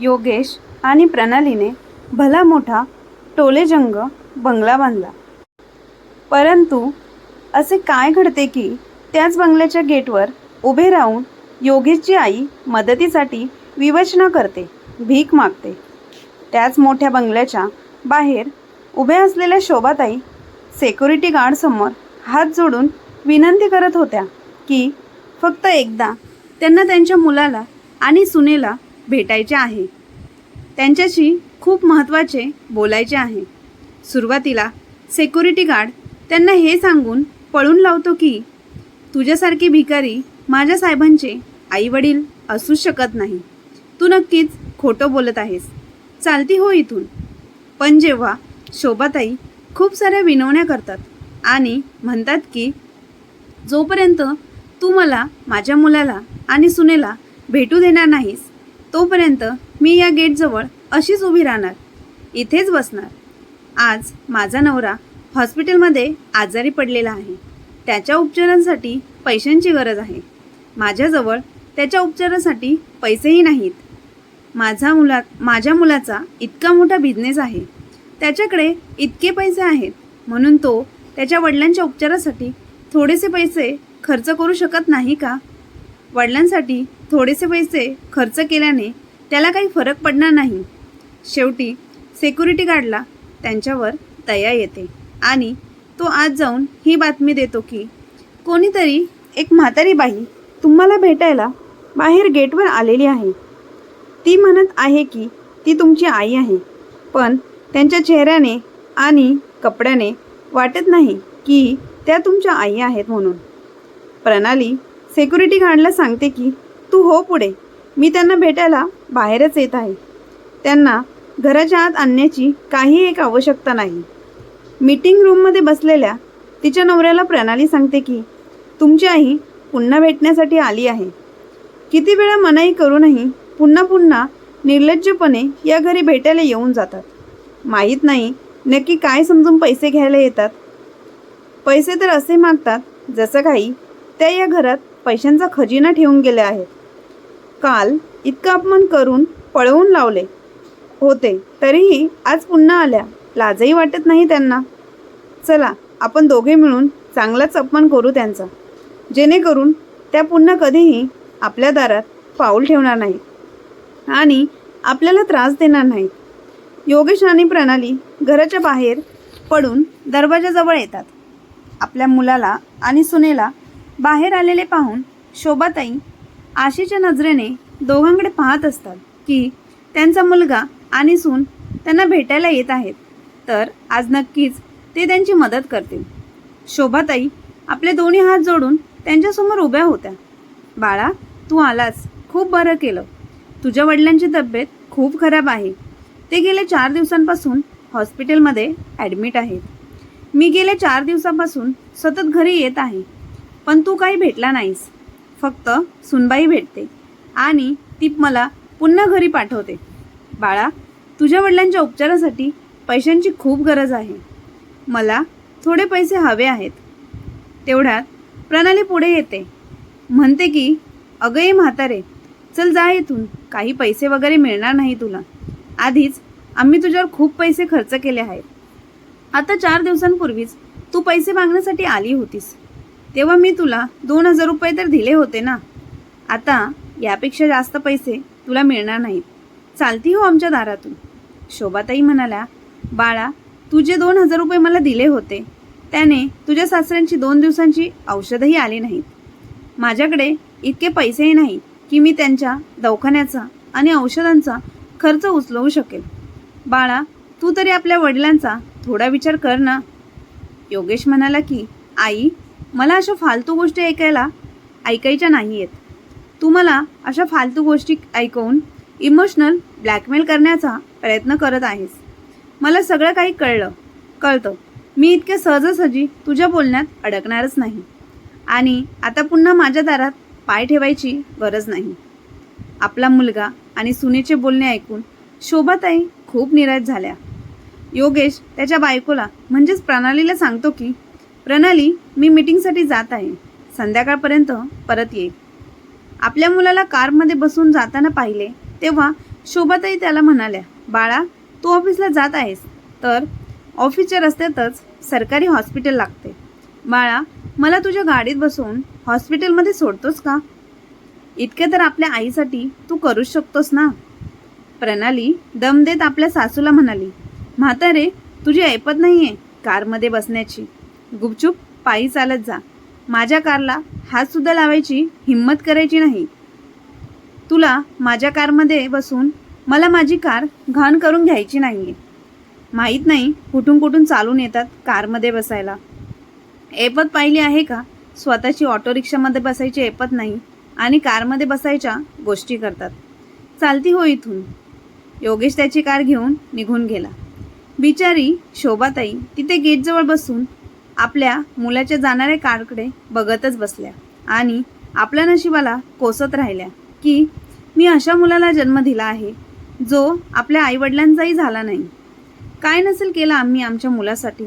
योगेश आणि प्रणालीने भला मोठा टोलेजंग बंगला बांधला. परंतु असे काय घडते की त्याच बंगल्याच्या गेटवर उभे राहून योगेशची आई मदतीसाठी विवचना करते भीक मागते. त्याच मोठ्या बंगल्याच्या बाहेर उभ्या असलेल्या शोभाताई सेक्युरिटी गार्डसमोर हात जोडून विनंती करत होत्या की फक्त एकदा त्यांना त्यांच्या मुलाला आणि सुनेला भेटायचे आहे. त्यांच्याशी खूप महत्त्वाचे बोलायचे आहे. सुरुवातीला सेक्युरिटी गार्ड त्यांना हे सांगून पळून लावतो की तुझ्यासारखी भिकारी माझ्या साहेबांचे आईवडील असूच शकत नाही. तू नक्कीच खोटं बोलत आहेस. चालती हो इथून. पण जेव्हा शोभाताई खूप साऱ्या विनवण्या करतात आणि म्हणतात की जोपर्यंत तू मला माझ्या मुलाला आणि सुनेला भेटू देणार नाहीस तोपर्यंत मी या गेटजवळ अशीच उभी राहणार. इथेच बसणार. आज माझा नवरा हॉस्पिटलमध्ये आजारी पडलेला आहे. त्याच्या उपचारांसाठी पैशांची गरज आहे. माझ्याजवळ त्याच्या उपचारासाठी पैसेही नाहीत. माझा मुला माझ्या मुलाचा इतका मोठा बिझनेस आहे. त्याच्याकडे इतके पैसे आहेत. म्हणून तो त्याच्या वडिलांच्या उपचारासाठी थोडेसे पैसे खर्च करू शकत नाही का? वडिलांसाठी थोडेसे पैसे खर्च केल्याने त्याला काही फरक पडणार नाही. शेवटी सेक्युरिटी गार्डला त्यांच्यावर दया येते आणि तो आज जाऊन ही बातमी देतो की कोणीतरी एक म्हातारी बाई तुम्हाला भेटायला बाहेर गेटवर आलेली आहे. ती म्हणत आहे की ती तुमची आई आहे पण त्यांच्या चेहऱ्याने आणि कपड्याने वाटत नाही की त्या तुमच्या आई आहेत म्हणून. प्रणाली सेक्युरिटी गार्डला सांगते की तू हो पुढे. मी त्यांना भेटायला बाहेरच येत आहे. त्यांना घराच्या आत आणण्याची काही एक आवश्यकता नाही. मीटिंग रूममध्ये बसलेल्या तिच्या नवऱ्याला प्रणाली सांगते की तुमची आई पुन्हा भेटण्यासाठी आली आहे. किती वेळा मनाई करूनही पुन्हा पुन्हा निर्लज्जपणे या घरी भेटायला येऊन जातात. माहीत नाही नक्की काय समजून पैसे घ्यायला येतात. पैसे तर असे मागतात जसं काही त्या या घरात पैशांचा खजिना ठेवून गेले आहेत. काल इतका अपमान करून पळवून लावले होते तरीही आज पुन्हा आल्या. लाजही वाटत नाही त्यांना. चला आपण दोघे मिळून चांगलाच अपमान करू त्यांचा. जेणेकरून त्या पुन्हा कधीही आपल्या दारात पाऊल ठेवणार नाही आणि आपल्याला त्रास देणार नाहीत. योगेश आणि प्रणाली घराच्या बाहेर पडून दरवाजाजवळ येतात. आपल्या मुलाला आणि सुनेला बाहेर आलेले पाहून शोभाताई आशेच्या नजरेने दोघांकडे पाहत असतात की त्यांचा मुलगा आणि सून त्यांना भेटायला येत आहेत. तर आज नक्कीच ते त्यांची मदत करतील. शोभाताई आपले दोन्ही हात जोडून त्यांच्यासमोर उभ्या होत्या. बाळा तू आलास. खूप बरं केलं. तुझ्या वडिलांची तब्येत खूप खराब आहे. ते गेले चार दिवसांपासून हॉस्पिटलमध्ये ॲडमिट आहेत. मी गेल्या चार दिवसापासून सतत घरी येत आहे. पण तू काही भेटला नाहीस. फक्त सुनबाई भेटते. आणि ती मला पुन्हा घरी पाठवते. बाळा तुझ्या वडिलांच्या उपचारासाठी पैशांची खूप गरज आहे. मला थोडे पैसे हवे आहेत. तेवढ्यात प्रणाली पुढे येते. म्हणते की अगं ये म्हातारे चल जा इथून. काही पैसे वगैरे मिळणार नाही तुला. आधीच आम्ही तुझ्यावर खूप पैसे खर्च केले आहेत. आता चार दिवसांपूर्वीच तू पैसे मागण्यासाठी आली होतीस. तेव्हा मी तुला दोन हजार रुपये तर दिले होते ना. आता यापेक्षा जास्त पैसे तुला मिळणार नाहीत. चालती हो आमच्या दारातून. शोभाताई म्हणाल्या बाळा तुझे दोन हजार रुपये मला दिले होते. त्याने तुझ्या सासऱ्यांची दोन दिवसांची औषधही आली नाहीत. माझ्याकडे इतके पैसेही नाही की मी त्यांच्या दवाखान्याचा आणि औषधांचा खर्च उचलवू शकेल बाळा तू तरी आपल्या वडिलांचा थोडा विचार कर ना. योगेश म्हणाला की आई मला अशा फालतू गोष्टी ऐकायला ऐकायच्या नाही आहेत तू मला अशा फालतू गोष्टी ऐकवून इमोशनल ब्लॅकमेल करण्याचा प्रयत्न करत आहेस. मला सगळं काही कळलं. कळतं. मी इतक्या सहजासहजी तुझ्या बोलण्यात अडकणारच नाही. आणि आता पुन्हा माझ्या दारात पाय ठेवायची गरज नाही. आपला मुलगा आणि सुनेचे बोलणे ऐकून शोभाताई खूप निराश झाल्या. योगेश त्याच्या बायकोला म्हणजेच प्रणालीला सांगतो की प्रणाली मी मीटिंगसाठी जात आहे. संध्याकाळपर्यंत परत येईल. आपल्या मुलाला कारमध्ये बसून जाताना पाहिले तेव्हा शोभाताई त्याला म्हणाल्या बाळा तू ऑफिसला जात आहेस तर ऑफिसच्या रस्त्यातच सरकारी हॉस्पिटल लागते. बाळा मला तुझ्या गाडीत बसवून हॉस्पिटलमध्ये सोडतोस का? इतके तर आपल्या आईसाठी तू करूच शकतोस ना? प्रणाली दम देत आपल्या सासूला म्हणाली म्हातारे तुझी ऐपत नाहीये कारमध्ये बसण्याची. गुपचूप पायी चालत जा. माझ्या कारला हात सुद्धा लावायची हिंमत करायची नाही. तुला माझ्या कारमध्ये बसून मला माझी कार घाण करून घ्यायची नाहीये. माहीत नाही कुठून कुठून चालून येतात कारमध्ये बसायला. ऐपत पाहिली आहे का? स्वतःची ऑटो रिक्षामध्ये बसायची ऐपत नाही आणि कारमध्ये बसायच्या गोष्टी करतात. चालती हो इथून. योगेश त्याची कार घेऊन निघून गेला. बिचारी शोभाताई तिथे गेटजवळ बसून आपल्या मुलाच्या जाणाऱ्या कारकडे बघतच बसल्या आणि आपल्या नशिबाला कोसत राहिल्या की मी अशा मुलाला जन्म दिला आहे जो आपल्या आईवडिलांचाही झाला नाही. काय नसेल केलं आम्ही आमच्या मुलासाठी?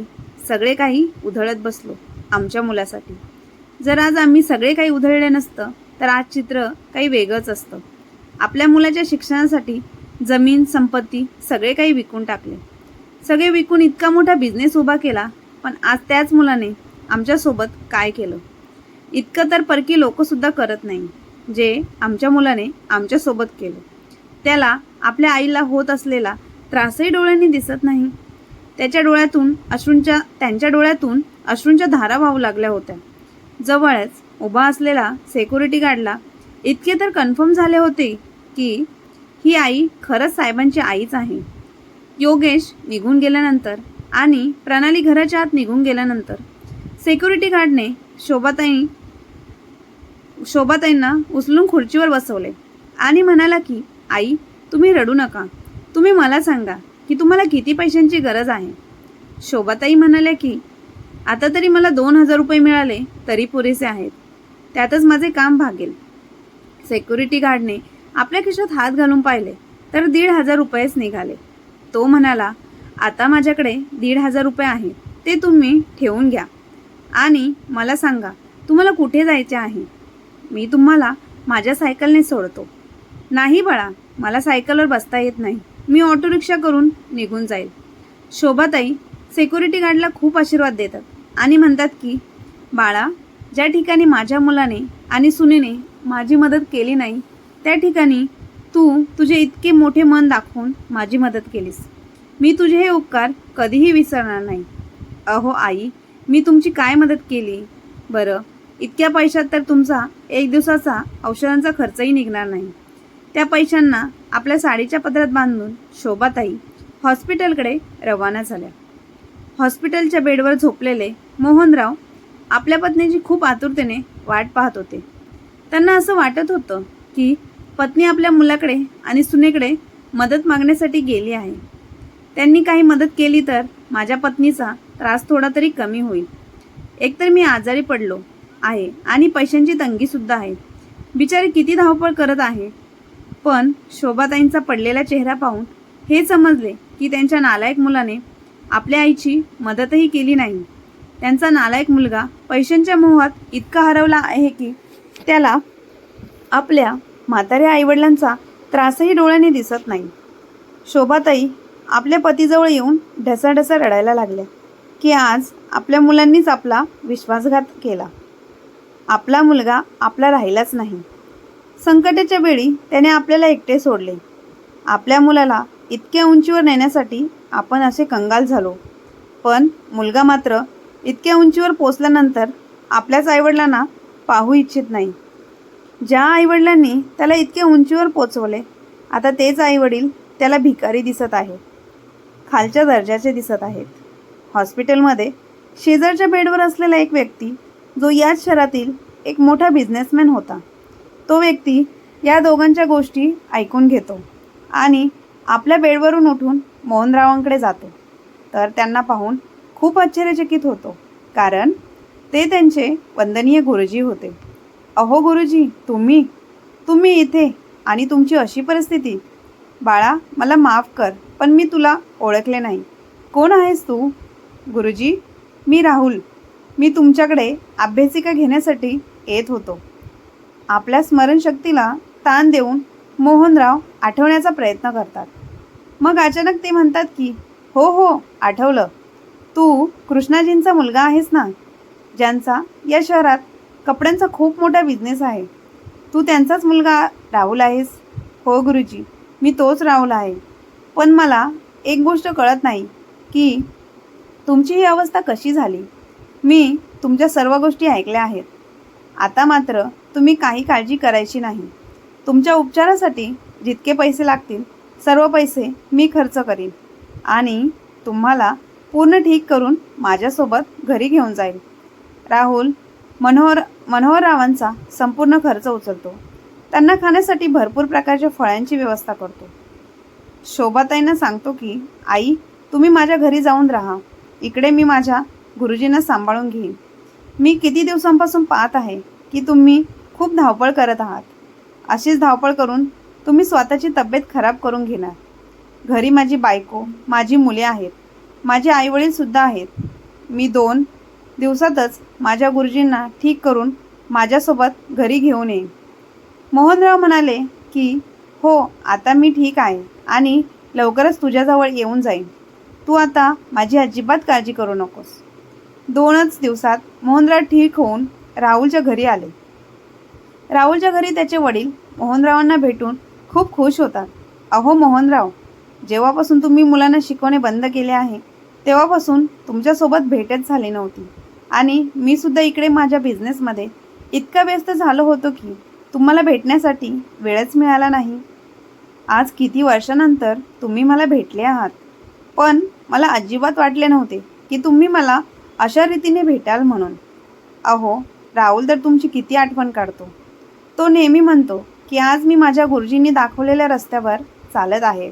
सगळे काही उधळत बसलो आमच्या मुलासाठी. जर आज आम्ही सगळे काही उधळले नसतं तर आज चित्र काही वेगळंच असतं. आपल्या मुलाच्या शिक्षणासाठी जमीन संपत्ती सगळे काही विकून टाकले. सगळे विकून इतका मोठा बिझनेस उभा केला पण आज त्याच मुलाने आमच्यासोबत काय केलं? इतकं तर परकी लोकसुद्धा करत नाही जे आमच्या मुलाने आमच्यासोबत केलं. त्याला आपल्या आईला होत असलेला त्रासही डोळ्यांनी दिसत नाही. त्याच्या डोळ्यातून अश्रूंच्या त्यांच्या डोळ्यातून अश्रूंच्या धारा वाहू लागल्या होत्या. जवळच उभा असलेला सेक्युरिटी गार्डला इतके तर कन्फर्म झाले होते की ही आई खरंच साहेबांची आईच आहे. योगेश निघून गेल्यानंतर आणि प्रणाली घराच्या आत निघून गेल्यानंतर सेक्युरिटी गार्डने शोभाताई शोभाताईंना उचलून खुर्चीवर बसवले आणि म्हणाला की आई तुम्ही रडू नका. तुम्ही मला सांगा की तुम्हाला किती पैशांची गरज आहे? शोभाताई म्हणाल्या की आता तरी मला दोन हजार रुपये मिळाले तरी पुरेसे आहेत. त्यातच माझे काम भागेल. सेक्युरिटी गार्डने आपल्या खिशात हात घालून पाहिले तर दीड हजार रुपयेच निघाले. तो म्हणाला आता माझ्याकडे दीड हजार रुपये आहेत. ते तुम्ही ठेवून घ्या. आणि मला सांगा तुम्हाला कुठे जायचे आहे? मी तुम्हाला माझ्या सायकलने सोडतो. नाही बाळा मला सायकलवर बसता येत नाही. मी ऑटो रिक्षा करून निघून जाईल. शोभाताई सिक्युरिटी गार्डला खूप आशीर्वाद देतात आणि म्हणतात की बाळा ज्या ठिकाणी माझ्या मुलाने आणि सुनेने माझी मदत केली नाही त्या ठिकाणी तू तुझे इतके मोठे मन दाखवून माझी मदत केलीस. मी तुझे हे उपकार कधीही विसरणार नाही. अहो आई मी तुमची काय मदत केली? बरं इतक्या पैशात तर तुमचा एक दिवसाचा औषधांचा खर्चही निघणार नाही. त्या पैशांना आपल्या साडीच्या पदरात बांधून शोभाताई हॉस्पिटलकडे रवाना झाल्या. हॉस्पिटलच्या बेडवर झोपलेले मोहनराव आपल्या पत्नीची खूप आतुरतेने वाट पाहत होते. त्यांना असं वाटत होतं की पत्नी आपल्या मुलाकडे आणि सुनेकडे मदत मागण्यासाठी गेली आहे. त्यांनी काही मदत केली तर माझ्या पत्नीचा त्रास थोडा तरी कमी होईल. एकतर मी आजारी पडलो आहे आणि पैशांची तंगीसुद्धा आहे. बिचारी किती धावपळ करत आहे. पण शोभाताईंचा पडलेला चेहरा पाहून हे समजले की त्यांच्या नालायक मुलाने आपल्या आईची मदतही केली नाही. त्यांचा नालायक मुलगा पैशांच्या मोहात इतका हरवला आहे की त्याला आपल्या म्हाताऱ्या आईवडिलांचा त्रासही डोळ्याने दिसत नाही. शोभाताई आपल्या पतीजवळ येऊन ढसाढसा रडायला लागल्या की आज आपल्या मुलांनीच आपला विश्वासघात केला. आपला मुलगा आपला राहिलाच नाही. संकटाच्या वेळी त्याने आपल्याला एकटे सोडले. आपल्या मुलाला इतक्या उंचीवर नेण्यासाठी आपण असे कंगाल झालो. पण मुलगा मात्र इतक्या उंचीवर पोचल्यानंतर आपल्याच आईवडिलांना पाहू इच्छित नाही. ज्या आईवडिलांनी त्याला इतक्या उंचीवर पोचवले आता तेच आईवडील त्याला भिकारी दिसत आहे खालच्या दर्जाचे दिसत आहेत. हॉस्पिटलमध्ये शेजारच्या बेडवर असलेला एक व्यक्ती जो याच शहरातील एक मोठा बिझनेसमॅन होता. तो व्यक्ती या दोघांच्या गोष्टी ऐकून घेतो आणि आपल्या बेडवरून उठून मोहनरावांकडे जातो. तर त्यांना पाहून खूप आश्चर्यचकित होतो कारण ते त्यांचे वंदनीय गुरुजी होते. अहो गुरुजी तुम्ही? तुम्ही इथे आणि तुमची अशी परिस्थिती? बाळा मला माफ कर. पण मी तुला ओळखले नाही. कोण आहेस तू? गुरुजी मी राहुल. मी तुमच्याकडे अभ्यासिका घेण्यासाठी येत होतो. आपल्या स्मरणशक्तीला ताण देऊन मोहनराव आठवण्याचा प्रयत्न करतात. मग अचानक ते म्हणतात की हो हो आठवलं. तू कृष्णाजींचा मुलगा आहेस ना? ज्यांचा या शहरात कपड्यांचा खूप मोठा बिझनेस आहे. तू त्यांचाच मुलगा राहुल आहेस? हो गुरुजी मी तोच राहुल आहे. पण मला एक गोष्ट कळत नाही की तुमची ही अवस्था कशी झाली? मी तुमच्या सर्व गोष्टी ऐकल्या आहेत. आता मात्र तुम्ही काही काळजी करायची नाही. तुमच्या उपचारासाठी जितके पैसे लागतील सर्व पैसे मी खर्च करीन आणि तुम्हाला पूर्ण ठीक करून माझ्यासोबत घरी घेऊन जाईल. राहुल मनोहर मनोहररावांचा संपूर्ण खर्च उचलतो. त्यांना खाण्यासाठी भरपूर प्रकारच्या फळांची व्यवस्था करतो. शोभाताईंना सांगतो की आई तुम्ही माझ्या घरी जाऊन राहा. इकडे मी माझ्या गुरुजींना सांभाळून घेईन. मी किती दिवसांपासून पाहत आहे की तुम्ही खूप धावपळ करत आहात. अशीच धावपळ करून तुम्ही स्वतःची तब्येत खराब करून घेणार. घरी माझी बायको माझी मुले आहेत. माझे आईवडीलसुद्धा आहेत. मी दोन दिवसातच माझ्या गुरुजींना ठीक करून माझ्यासोबत घरी घेऊन येईन. मोहनराव म्हणाले की हो आता मी ठीक आहे. आणि लवकरच तुझ्याजवळ येऊन जाईन. तू आता माझी अजिबात काळजी करू नकोस. दोनच दिवसात मोहनराव ठीक होऊन राहुलच्या घरी आले. राहुलच्या घरी त्याचे वडील मोहनरावांना भेटून खूप खुश होतात. अहो मोहनराव जेव्हापासून तुम्ही मुलांना शिकवणे बंद केले आहे तेव्हापासून तुमच्यासोबत भेटच झाली नव्हती. आणि मी सुद्धा इकडे माझ्या बिझनेसमध्ये इतका व्यस्त झालो होतो की तुम्हाला भेटण्यासाठी वेळच मिळाला नाही. आज किती वर्षानंतर तुम्ही मला भेटले आहात? पण मला अजिबात वाटले नव्हते की तुम्ही मला अशा रीतीने भेटाल म्हणून. अहो राहुल तर तुमची किती आठवण काढतो. तो नेहमी म्हणतो की आज मी माझ्या गुरुजींनी दाखवलेल्या रस्त्यावर चालत आहे.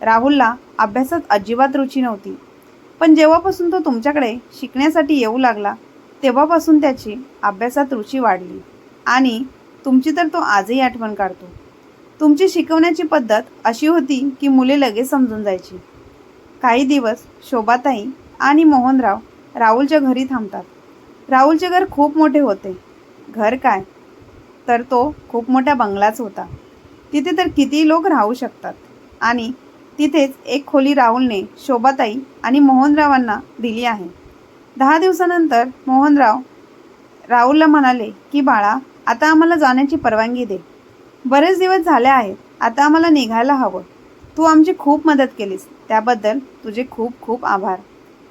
राहुलला अभ्यासात अजिबात रुची नव्हती. पण जेव्हापासून तो तुमच्याकडे शिकण्यासाठी येऊ लागला तेव्हापासून त्याची अभ्यासात रुची वाढली. आणि तुमची तर तो आजही आठवण काढतो. तुमची शिकवण्याची पद्धत अशी होती की मुले लगेच समजून जायची. काही दिवस शोभाताई आणि मोहनराव राहुलच्या घरी थांबतात. राहुलचे घर खूप मोठे होते. घर काय? तर तो खूप मोठा बंगलाच होता. तिथे तर किती लोक राहू शकतात? आणि तिथेच एक खोली राहुलने शोभाताई आणि मोहनरावांना दिली आहे. दहा दिवसानंतर मोहनराव राहुलला म्हणाले की बाळा आता आम्हाला जाण्याची परवानगी दे. बरेच दिवस झाले आहेत. आता आम्हाला निघायला हवं. तू आमची खूप मदत केलीस. त्याबद्दल तुझे खूप खूप आभार.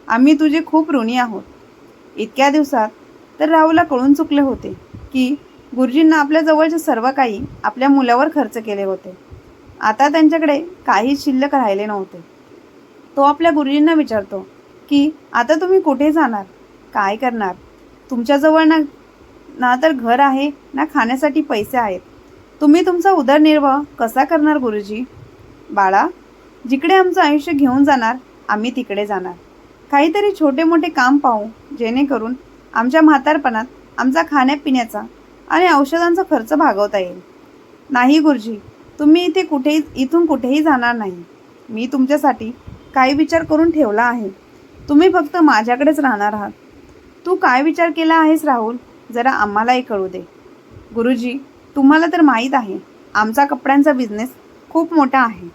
आम्ही तुझे खूप ऋणी आहोत. इतक्या दिवसात तर राहुलला कळून चुकले होते की गुरुजींना आपल्या जवळचे सर्व काही आपल्या मुलावर खर्च केले होते. आता त्यांच्याकडे काहीच शिल्लक राहिले नव्हते. तो आपल्या गुरुजींना विचारतो की आता तुम्ही कुठे जाणार? काय करणार? तुमच्याजवळ ना ना तर घर आहे ना खाण्यासाठी पैसे आहेत. तुम्ही तुमचा उदरनिर्वाह कसा करणार गुरुजी? बाळा जिकडे आमचं आयुष्य घेऊन जाणार आम्ही तिकडे जाणार. काहीतरी छोटे मोठे काम पाहू जेणेकरून आमच्या म्हातारपणात आमचा खाण्यापिण्याचा आणि औषधांचा खर्च भागवता येईल. नाही गुरुजी तुम्ही इथे कुठेही इथून कुठेही जाणार नाही. मी तुमच्यासाठी काही विचार करून ठेवला आहे. तुम्ही फक्त माझ्याकडेच राहणार आहात. तू काय विचार केला आहेस राहुल? जरा आम्हालाही कळू दे. गुरुजी तुम्हाला तर माहीत आहे आमचा कपड्यांचा बिझनेस खूप मोठा आहे.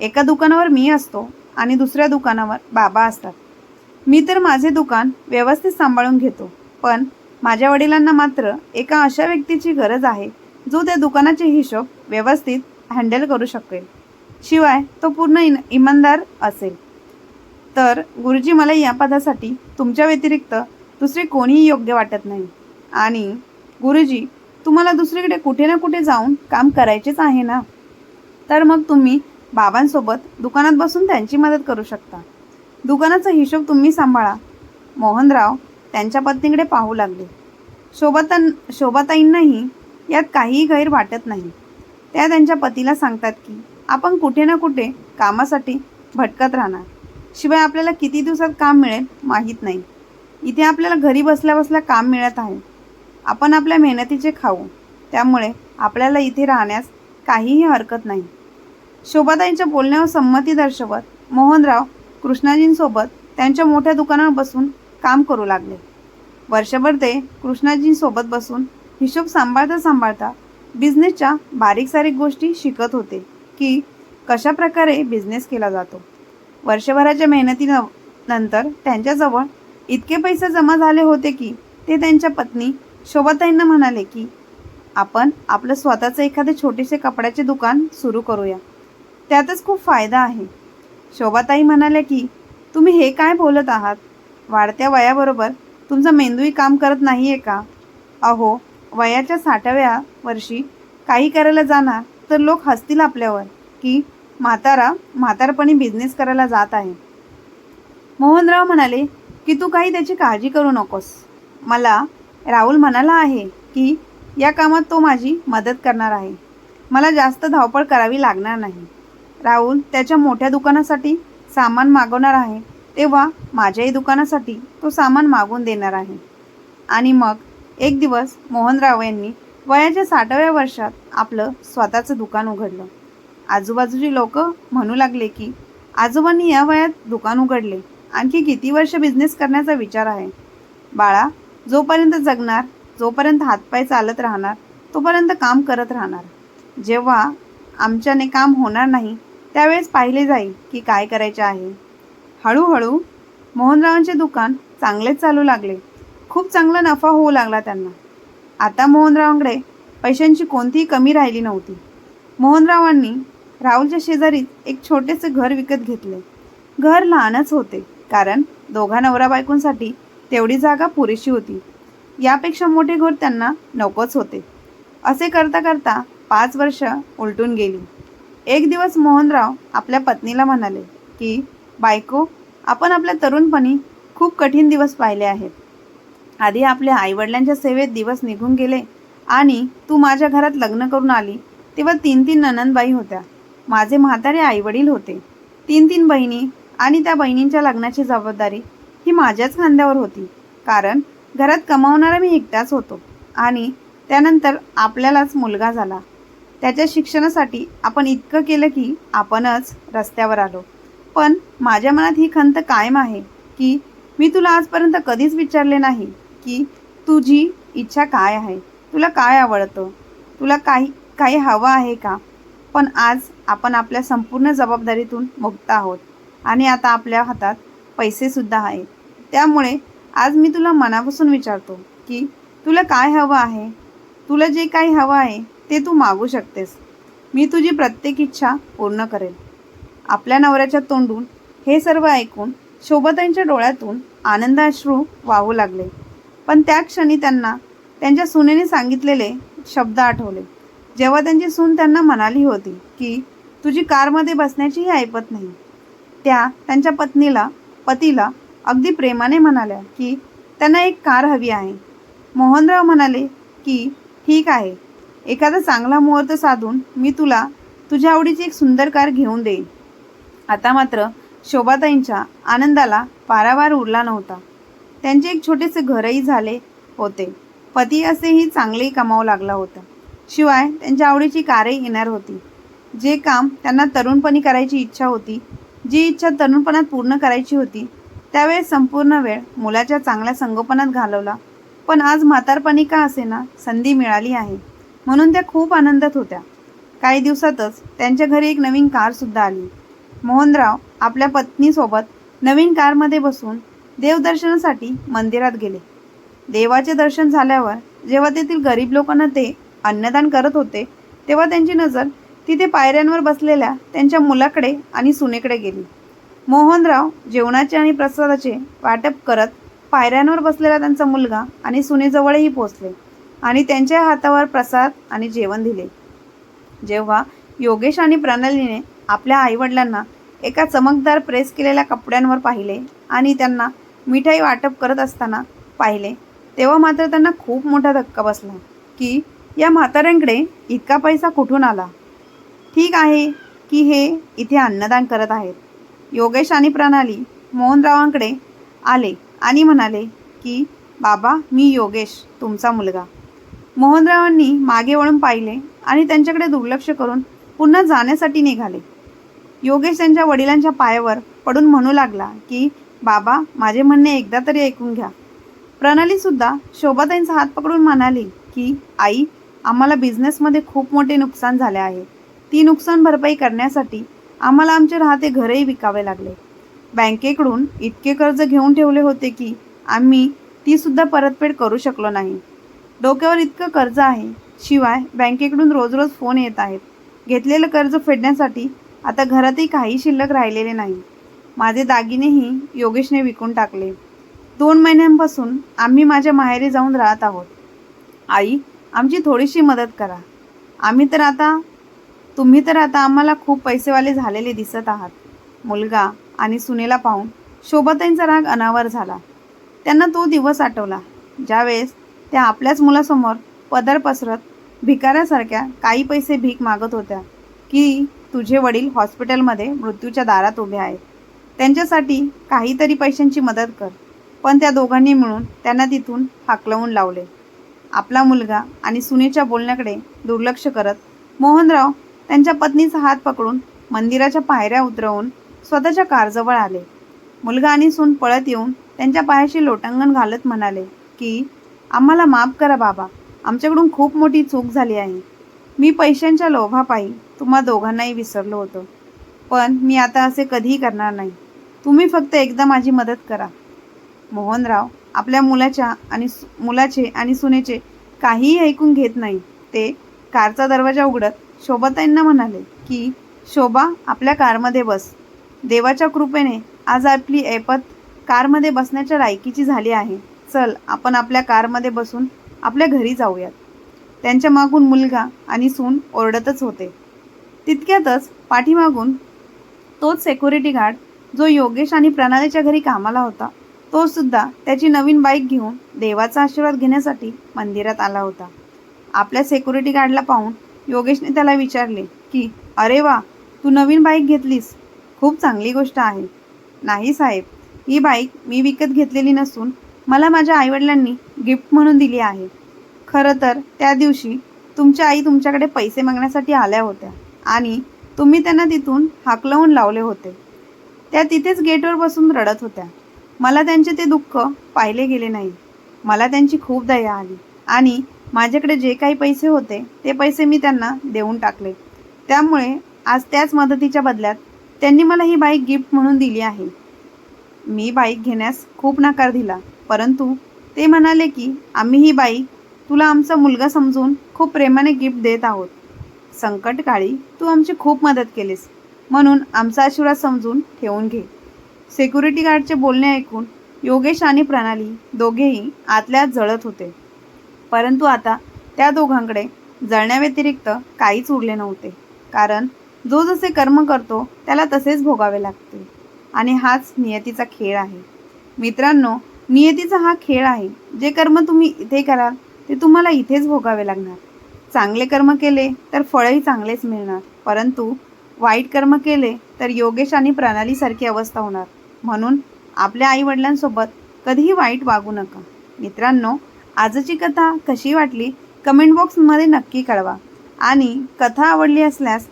एका दुकानावर मी असतो आणि दुसऱ्या दुकानावर बाबा असतात. मी तर माझे दुकान व्यवस्थित सांभाळून घेतो पण माझ्या वडिलांना मात्र एका अशा व्यक्तीची गरज आहे जो त्या दुकानाचे हिशोब व्यवस्थित हँडल करू शकेल. शिवाय तो पूर्ण इन इमानदार असेल. तर गुरुजी मला या पदासाठी तुमच्या व्यतिरिक्त दुसरे कोणीही योग्य वाटत नाही. आणि गुरुजी तुम्हाला दुसरीकडे कुठे ना कुठे जाऊन काम करायचेच आहे ना? तर मग तुम्ही बाबांसोबत दुकानात बसून त्यांची मदत करू शकता. दुकानाचा हिशोब तुम्ही सांभाळा. मोहनराव त्यांच्या पत्नीकडे पाहू लागले. शोभाता शोभाताईंनाही यात काहीही गैर वाटत नाही. त्या त्यांच्या पतीला सांगतात की आपण कुठे ना कुठे कामासाठी भटकत राहणार. शिवाय आपल्याला किती दिवसात काम मिळेल माहीत नाही. इथे आपल्याला घरी बसल्या बसल्या काम मिळत आहे. आपण आपल्या मेहनतीचे खाऊ. त्यामुळे आपल्याला इथे राहण्यास काहीही हरकत नाही. शोभाताईंच्या बोलण्यावर संमती दर्शवत मोहनराव कृष्णाजींसोबत त्यांच्या मोठ्या दुकानावर बसून काम करू लागले. वर्षभर ते कृष्णाजींसोबत बसून हिशोब सांभाळता सांभाळता बिझनेसच्या बारीक सारीक गोष्टी शिकत होते की कशा प्रकारे बिझनेस केला जातो. वर्षभराच्या मेहनती नंतर त्यांच्याजवळ इतके पैसे जमा झाले होते की ते त्यांच्या पत्नी शोभाताईंना म्हणाले की आपण आपलं स्वतःचं एखादे छोटेसे कपड्याचे दुकान सुरू करूया. त्यातच खूप फायदा आहे. शोभाताई म्हणाल्या की तुम्ही हे काय बोलत आहात? वाढत्या वयाबरोबर तुमचा मेंदूही काम करत नाही आहे का? अहो वयाच्या साठाव्या वर्षी काही करायला जाणार तर लोक हसतील आपल्यावर की म्हातारा म्हातारपणी बिझनेस करायला जात आहे. मोहनराव म्हणाले की तू काही त्याची काळजी करू नकोस. मला राहुल म्हणाला आहे की या कामात तो माझी मदत करणार आहे. मला जास्त धावपळ करावी लागणार नाही. राहुल त्याच्या मोठ्या दुकानासाठी सामान मागवणार आहे तेव्हा माझ्याही दुकानासाठी तो सामान मागून देणार आहे. आणि मग एक दिवस मोहनराव यांनी वयाच्या साठाव्या वर्षात आपलं स्वतःचं दुकान उघडलं. आजूबाजूची लोक म्हणू लागले की आजोबांनी या वयात दुकान उघडले. आणखी किती वर्ष बिझनेस करण्याचा विचार आहे? बाळा जोपर्यंत जगणार जोपर्यंत हातपाय चालत राहणार तोपर्यंत काम करत राहणार. जेव्हा आमच्याने काम होणार नाही त्यावेळेस पाहिले जाईल की काय करायचे आहे. हळूहळू मोहनरावांचे दुकान चांगलेच चालू लागले. खूप चांगला नफा होऊ लागला त्यांना. आता मोहनरावांकडे पैशांची कोणतीही कमी राहिली नव्हती. मोहनरावांनी राहुलच्या शेजारीच एक छोटेसे घर विकत घेतले. घर लहानच होते कारण दोघा नवरा बायकोंसाठी तेवढी जागा पुरेशी होती. यापेक्षा मोठे घर त्यांना नकोच होते. असे करता करता पाच वर्ष उलटून गेली. एक दिवस मोहनराव आपल्या पत्नीला म्हणाले की बायको आपण आपल्या तरुणपणी खूप कठीण दिवस पाहिले आहेत. आधी आपल्या आईवडिलांच्या सेवेत दिवस निघून गेले आणि तू माझ्या घरात लग्न करून आली तेव्हा तीन तीन ननंदबाई होत्या. माझे म्हातारे आईवडील होते. तीन तीन बहिणी आणि त्या बहिणींच्या लग्नाची जबाबदारी ही माझ्याच खांद्यावर होती. कारण घरात कमावणारा मी एकटाच होतो आणि त्यानंतर आपल्यालाच मुलगा झाला. त्याच्या शिक्षणासाठी आपण इतकं केलं की आपणच रस्त्यावर आलो. पण माझ्या मनात ही खंत कायम आहे की मी तुला आजपर्यंत कधीच विचारले नाही की तुझी इच्छा काय आहे? तुला काय आवडतं? तुला काही काही हवं आहे का? पण आज आपण आपल्या संपूर्ण जबाबदारीतून मुक्त आहोत आणि आता आपल्या हातात पैसेसुद्धा आहेत. त्यामुळे आज मी तुला मनापासून विचारतो की तुला काय हवं आहे? तुला जे काही हवं आहे ते तू मागू शकतेस. मी तुझी प्रत्येक इच्छा पूर्ण करेन. आपल्या नवऱ्याच्या तोंडून हे सर्व ऐकून शोभताईंच्या डोळ्यातून आनंदाश्रू वाहू लागले. पण त्या क्षणी त्यांना त्यांच्या सुनेने सांगितलेले शब्द आठवले. जेव्हा त्यांची सून त्यांना म्हणाली होती की तुझी कारमध्ये बसण्याचीही ऐपत नाही. त्या त्यांच्या पत्नीला पतीला अगदी प्रेमाने म्हणाल्या की त्यांना एक कार हवी आहे. मोहनराव म्हणाले की ठीक आहे. एखादा चांगला मुहूर्त साधून मी तुला तुझ्या आवडीची एक सुंदर कार घेऊन देईन. आता मात्र शोभाताईंच्या आनंदाला पारावार उरला नव्हता. त्यांचे एक छोटेसे घरही झाले होते. पती असेही चांगलेही कमावू लागला होता. शिवाय त्यांच्या आवडीची कारही येणार होती. जे काम त्यांना तरुणपणी करायची इच्छा होती जी इच्छा तरुणपणात पूर्ण करायची होती त्यावेळेस संपूर्ण वेळ मुलाच्या चांगल्या संगोपनात घालवला. पण आज म्हातारपणी का असेना संधी मिळाली आहे. म्हणून त्या खूप आनंदात होत्या. काही दिवसातच त्यांच्या घरी एक नवीन कारसुद्धा आली. मोहनराव आपल्या पत्नीसोबत नवीन कारमध्ये बसून देवदर्शनासाठी मंदिरात गेले. देवाचे दर्शन झाल्यावर जेव्हा तेथील गरीब लोकांना ते अन्नदान करत होते तेव्हा त्यांची नजर तिथे पायऱ्यांवर बसलेल्या त्यांच्या मुलाकडे आणि सुनेकडे गेली. मोहनराव जेवणाचे आणि प्रसादाचे वाटप करत पायऱ्यांवर बसलेला त्यांचा मुलगा आणि सुनेजवळही पोचले आणि त्यांच्या हातावर प्रसाद आणि जेवण दिले. जेव्हा योगेश आणि प्रणालीने आपल्या आईवडिलांना एका चमकदार प्रेस केलेल्या कपड्यांवर पाहिले आणि त्यांना मिठाई वाटप करत असताना पाहिले तेव्हा मात्र त्यांना खूप मोठा धक्का बसला की या म्हाताऱ्यांकडे इतका पैसा कुठून आला? ठीक आहे की हे इथे अन्नदान करत आहेत. योगेश आणि प्रणाली मोहनरावांकडे आले आणि म्हणाले की बाबा मी योगेश तुमचा मुलगा. मोहनरावांनी मागे वळून पाहिले आणि त्यांच्याकडे दुर्लक्ष करून पुन्हा जाण्यासाठी निघाले. योगेश त्यांच्या वडिलांच्या पायावर पडून म्हणू लागला की बाबा माझे म्हणणे एकदा तरी ऐकून घ्या. प्रणालीसुद्धा शोभाताईंचा हात पकडून म्हणाली की आई आम्हाला बिझनेसमध्ये खूप मोठे नुकसान झाले आहे. ती नुकसान भरपाई करण्यासाठी आम्हाला आमचे राहते घरही विकावे लागले. बँकेकडून इतके कर्ज घेऊन ठेवले होते की आम्ही तीसुद्धा परतफेड करू शकलो नाही. डोक्यावर इतकं कर्ज आहे शिवाय बँकेकडून रोज रोज फोन येत आहेत. घेतलेलं कर्ज फेडण्यासाठी आता घरातही काही शिल्लक राहिलेले नाही. माझे दागिनेही योगेशने विकून टाकले. दोन महिन्यांपासून आम्ही माझ्या माहेरी जाऊन राहत आहोत. आई आमची थोडीशी मदत करा. आम्ही तर आता तुम्ही तर आता आम्हाला खूप पैसेवाले झालेले दिसत आहात. मुलगा आणि सुनेला पाहून शोभाताईंचा राग अनावर झाला. त्यांना तो दिवस आठवला. ज्यावेळेस त्या आपल्याच मुलासमोर पदर पसरत भिकाऱ्यासारख्या काही पैसे भीक मागत होत्या की तुझे वडील हॉस्पिटलमध्ये मृत्यूच्या दारात उभे आहेत. त्यांच्यासाठी काहीतरी पैशांची मदत कर. पण त्या दोघांनी मिळून त्यांना तिथून हाकलवून लावले. आपला मुलगा आणि सुनेच्या बोलण्याकडे दुर्लक्ष करत मोहनराव त्यांच्या पत्नीचा हात पकडून मंदिराच्या पायऱ्या उतरवून स्वतःच्या कारजवळ आले. मुलगा आणि सून पळत येऊन त्यांच्या पायाशी लोटांगण घालत म्हणाले की आम्हाला माफ करा बाबा आमच्याकडून खूप मोठी चूक झाली आहे. मी पैशांच्या लोभापायी तुम्हा दोघांनाही विसरलो होतो. पण मी आता असे कधीही करणार नाही. तुम्ही फक्त एकदा माझी मदत करा. मोहनराव आपल्या मुलाच्या आणि मुलाचे आणि सुनेचे काहीही ऐकून घेत नाही. ते कारचा दरवाजा उघडत शोभाताईंना म्हणाले की शोभा आपल्या कारमध्ये बस. देवाच्या कृपेने आज आपली ऐपत कारमध्ये बसण्याच्या लायकीची झाली आहे. चल आपण आपल्या कारमध्ये बसून आपल्या घरी जाऊयात. त्यांच्या मागून मुलगा आणि सून ओरडतच होते. तितक्यातच पाठीमागून तोच सेक्युरिटी गार्ड जो योगेश आणि प्रणालीच्या घरी कामाला होता तो सुद्धा त्याची नवीन बाईक घेऊन देवाचा आशीर्वाद घेण्यासाठी मंदिरात आला होता. आपल्या सेक्युरिटी गार्डला पाहून योगेशने त्याला विचारले की अरे वा तू नवीन बाईक घेतलीस. खूप चांगली गोष्ट आहे. नाही साहेब ही बाईक मी विकत घेतलेली नसून मला माझ्या आईवडिलांनी गिफ्ट म्हणून दिली आहे. खरं तर त्या दिवशी तुमच्या आई तुमच्याकडे पैसे मागण्यासाठी आल्या होत्या आणि तुम्ही त्यांना तिथून हाकलवून लावले होते. त्या तिथेच गेटवर बसून रडत होत्या. मला त्यांचे ते दुःख पाहिले गेले नाही. मला त्यांची खूप दया आली आणि माझ्याकडे जे काही पैसे होते ते पैसे मी त्यांना देऊन टाकले. त्यामुळे आज त्याच मदतीच्या बदल्यात त्यांनी मला ही बाईक गिफ्ट म्हणून दिली आहे. मी बाईक घेण्यास खूप नकार दिला परंतु ते म्हणाले की आम्ही ही बाईक तुला आमचा मुलगा समजून खूप प्रेमाने गिफ्ट देत आहोत. संकटकाळी तू आमची खूप मदत केलीस म्हणून आमचा आशीर्वाद समजून ठेवून घे. सिक्युरिटी गार्डचे बोलणे ऐकून योगेश आणि प्रणाली दोघेही आतल्या जळत होते. परंतु आता त्या दोघांकडे जळण्याव्यतिरिक्त काहीच उरले नव्हते. कारण जो जसे कर्म करतो त्याला तसेच भोगावे लागते. आणि हाच नियतीचा खेळ आहे. मित्रांनो नियतीचा हा खेळ आहे. जे कर्म तुम्ही इथे कराल ते तुम्हाला इथेच भोगावे लागणार. चांगले कर्म केले तर फळही चांगलेच मिळणार. परंतु वाईट कर्म केले तर योगेश आणि प्रणालीसारखी अवस्था होणार. म्हणून आपल्या आईवडिलांसोबत कधीही वाईट वागू नका. मित्रांनो आजची कथा कशी वाटली कमेंट बॉक्समध्ये नक्की कळवा. आणि कथा आवडली असल्यास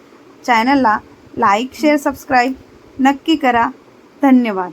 चॅनलला लाईक शेअर सबस्क्राईब नक्की करा. धन्यवाद.